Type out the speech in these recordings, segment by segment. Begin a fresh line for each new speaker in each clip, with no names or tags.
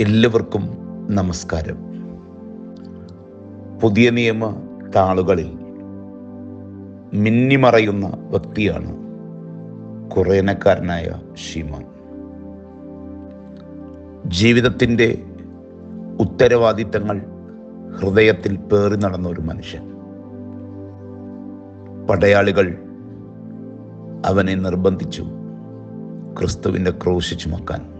എല്ലാവർക്കും നമസ്കാരം. പുതിയ നിയമ താളുകളിൽ മിന്നിമറയുന്ന വ്യക്തിയാണ് കുറേനക്കാരനായ ഷീമ ജീവിതത്തിന്റെ ഉത്തരവാദിത്തങ്ങൾ ഹൃദയത്തിൽ പേറി നടന്ന ഒരു മനുഷ്യൻ. പടയാളികൾ അവനെ നിർബന്ധിച്ചു ക്രിസ്തുവിന്റെ ക്രൂശ് ചുമക്കാൻ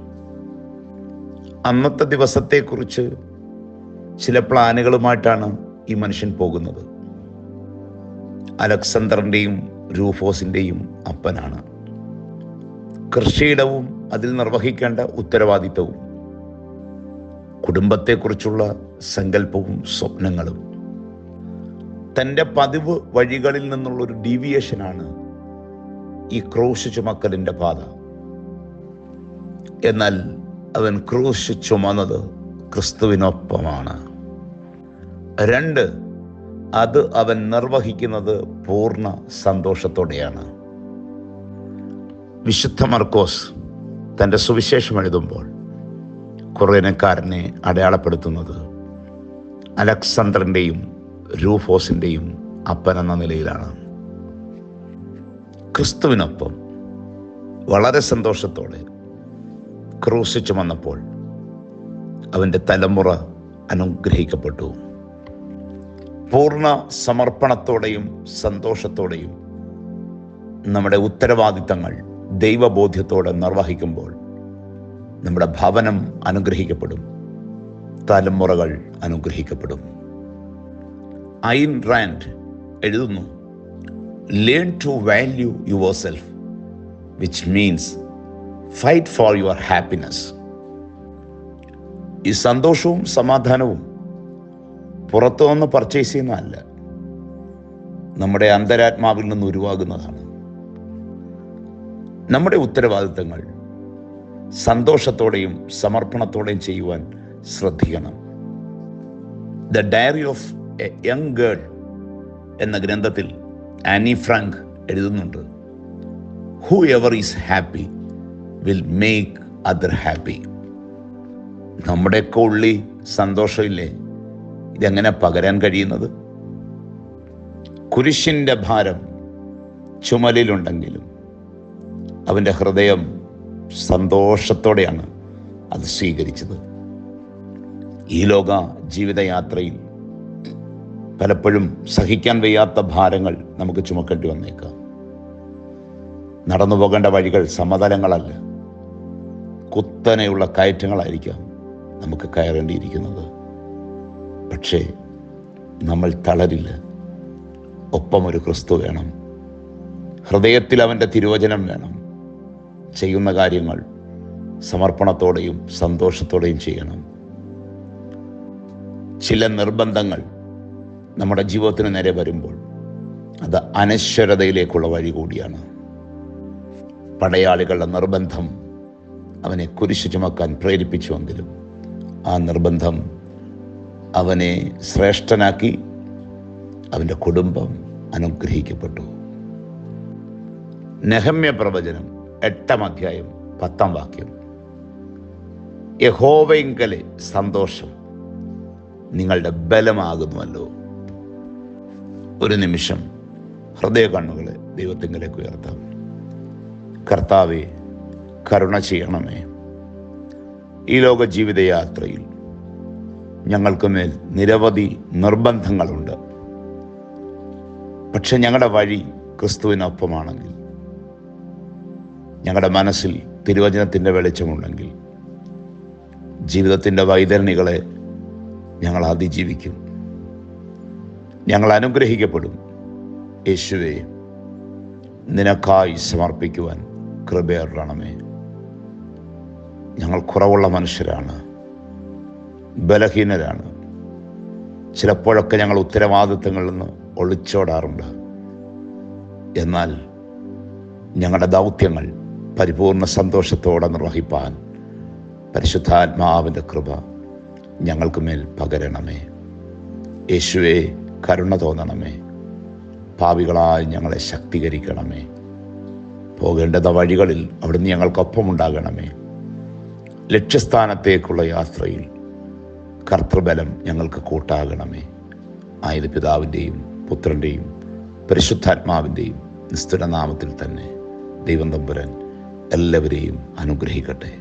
അന്നത്തെ ദിവസത്തെക്കുറിച്ച് ചില പ്ലാനുകളുമായിട്ടാണ് ഈ മനുഷ്യൻ പോകുന്നത്. അലക്സാണ്ടറിന്റെയും രൂഫോസിന്റെയും അപ്പനാണ്. കൃഷിയിടവും അതിൽ നിർവഹിക്കേണ്ട ഉത്തരവാദിത്തവും കുടുംബത്തെക്കുറിച്ചുള്ള സങ്കല്പവും സ്വപ്നങ്ങളും. തന്റെ പതിവ് വഴികളിൽ നിന്നുള്ള നിന്നുള്ളൊരു ഡീവിയേഷനാണ് ഈ ക്രൂശ് ചുമക്കലിന്റെ പാത. എന്നാൽ അവൻ ക്രൂശ് ചുമന്നത് ക്രിസ്തുവിനൊപ്പമാണ്. രണ്ട് അത് അവൻ നിർവഹിക്കുന്നത് പൂർണ സന്തോഷത്തോടെയാണ്. വിശുദ്ധ മർക്കോസ് തന്റെ സുവിശേഷം എഴുതുമ്പോൾ കുറേനക്കാരനെ അടയാളപ്പെടുത്തുന്നത് അലക്സാണ്ടറിന്റെയും രൂഫോസിന്റെയും അപ്പൻ എന്ന നിലയിലാണ്. ക്രിസ്തുവിനൊപ്പം വളരെ സന്തോഷത്തോടെ ക്രൂശ് ചുമന്നപ്പോൾ അവന്റെ തലമുറ അനുഗ്രഹിക്കപ്പെട്ടു. പൂർണ സമർപ്പണത്തോടെയും സന്തോഷത്തോടെയും നമ്മുടെ ഉത്തരവാദിത്തങ്ങൾ ദൈവബോധ്യത്തോടെ നിർവഹിക്കുമ്പോൾ നമ്മുടെ ഭവനം അനുഗ്രഹിക്കപ്പെടും. തലമുറകൾ അനുഗ്രഹിക്കപ്പെടും. ഐൻ റാൻഡ് എഴുതുന്നു learn to value yourself which means fight for your happiness ഈ സന്തോഷവും സമാധാനവും പുറത്തു നിന്ന് പർച്ചേസ് ചെയ്യുന്നതല്ല. നമ്മുടെ അന്തരാത്മാവിൽ നിന്ന് ഉരുവാകുന്നതാണ്. നമ്മുടെ ഉത്തരവാദിത്തങ്ങൾ സന്തോഷത്തോടെയും സമർപ്പണത്തോടെയും ചെയ്യുവാൻ ശ്രദ്ധിക്കണം. The diary of a young girl എന്ന ഗ്രന്ഥത്തിൽ ആനി ഫ്രാങ്ക് എഴുതുന്നുണ്ട്. Whoever is happy will make other happy നമ്മുടെയൊക്കെ ഉള്ളി സന്തോഷമില്ലേ? ഇതെങ്ങനെ പകരാൻ കഴിയുന്നത്? കുരിശിന്റെ ഭാരം ചുമലിലുണ്ടെങ്കിലും അവന്റെ ഹൃദയം സന്തോഷത്തോടെയാണ് അത് സ്വീകരിച്ചത്. ഈ ലോക ജീവിതയാത്രയിൽ പലപ്പോഴും സഹിക്കാൻ വയ്യാത്ത ഭാരങ്ങൾ നമുക്ക് ചുമക്കേണ്ടി വന്നേക്കാം. നടന്നു പോകേണ്ട വഴികൾ സമതലങ്ങളല്ല. കുത്തനെയുള്ള കയറ്റങ്ങളായിരിക്കാം നമുക്ക് കയറേണ്ടിയിരിക്കുന്നത്. പക്ഷേ നമ്മൾ തളരില്ല. ഒപ്പം ഒരു ക്രിസ്തു വേണം. ഹൃദയത്തിൽ അവന്റെ തിരുവചനം വേണം. ചെയ്യുന്ന കാര്യങ്ങൾ സമർപ്പണത്തോടെയും സന്തോഷത്തോടെയും ചെയ്യണം. ചില നിർബന്ധങ്ങൾ നമ്മുടെ ജീവിതത്തിന് നേരെ വരുമ്പോൾ അത് അനശ്വരതയിലേക്കുള്ള വഴി കൂടിയാണ്. പടയാളികളുടെ നിർബന്ധം അവനെ കുരിശു ചുമക്കാൻ പ്രേരിപ്പിച്ചുവെങ്കിലും ആ നിർബന്ധം അവനെ ശ്രേഷ്ഠനാക്കി അവന്റെ കുടുംബം അനുഗ്രഹിക്കപ്പെട്ടു. നെഹമ്യ പ്രവചനം എട്ടാം അധ്യായം പത്താം വാക്യം. യഹോവയെങ്കലെ സന്തോഷം നിങ്ങളുടെ ബലമാകുന്നുവല്ലോ. ഒരു നിമിഷം ഹൃദയ കണ്ണുകളെ ദൈവത്തിങ്കലേക്ക് ഉയർത്താം. കർത്താവെ കരുണ ചെയ്യണമേ. ഈ ലോക ജീവിതയാത്രയിൽ ഞങ്ങൾക്ക് മേൽ നിരവധി നിർബന്ധങ്ങളുണ്ട്. പക്ഷെ ഞങ്ങളുടെ വഴി ക്രിസ്തുവിനൊപ്പമാണെങ്കിൽ ഞങ്ങളുടെ മനസ്സിൽ തിരുവചനത്തിന്റെ വെളിച്ചമുണ്ടെങ്കിൽ ജീവിതത്തിന്റെ വൈതരണികളെ ഞങ്ങൾ അതിജീവിക്കും. ഞങ്ങൾ അനുഗ്രഹിക്കപ്പെടും. യേശുവെ നിനക്കായി സമർപ്പിക്കുവാൻ കൃപയറണമേ ഞങ്ങൾ കുറവുള്ള മനുഷ്യരാണ്. ബലഹീനരാണ്. ചിലപ്പോഴൊക്കെ ഞങ്ങൾ ഉത്തരവാദിത്തങ്ങളിൽ നിന്ന് ഒളിച്ചോടാറുണ്ട്. എന്നാൽ ഞങ്ങളുടെ ദൗത്യങ്ങൾ പരിപൂർണ സന്തോഷത്തോടെ നിർവഹിപ്പാൻ പരിശുദ്ധാത്മാവിന്റെ കൃപ ഞങ്ങൾക്ക് മേൽ പകരണമേ. യേശുവെ കരുണ തോന്നണമേ. പാവികളായി ഞങ്ങളെ ശക്തീകരിക്കണമേ. പോകേണ്ടത വഴികളിൽ അവിടുന്ന് ഞങ്ങൾക്കൊപ്പം ഉണ്ടാകണമേ ലക്ഷ്യസ്ഥാനത്തേക്കുള്ള യാത്രയിൽ കർത്തൃബലം ഞങ്ങൾക്ക് കൂട്ടാകണമേ. ആയത് പിതാവിന്റെയും പുത്രന്റെയും പരിശുദ്ധാത്മാവിന്റെയും നിസ്തുല നാമത്തിൽ തന്നെ ദൈവം തമ്പുരൻ എല്ലാവരെയും അനുഗ്രഹിക്കട്ടെ.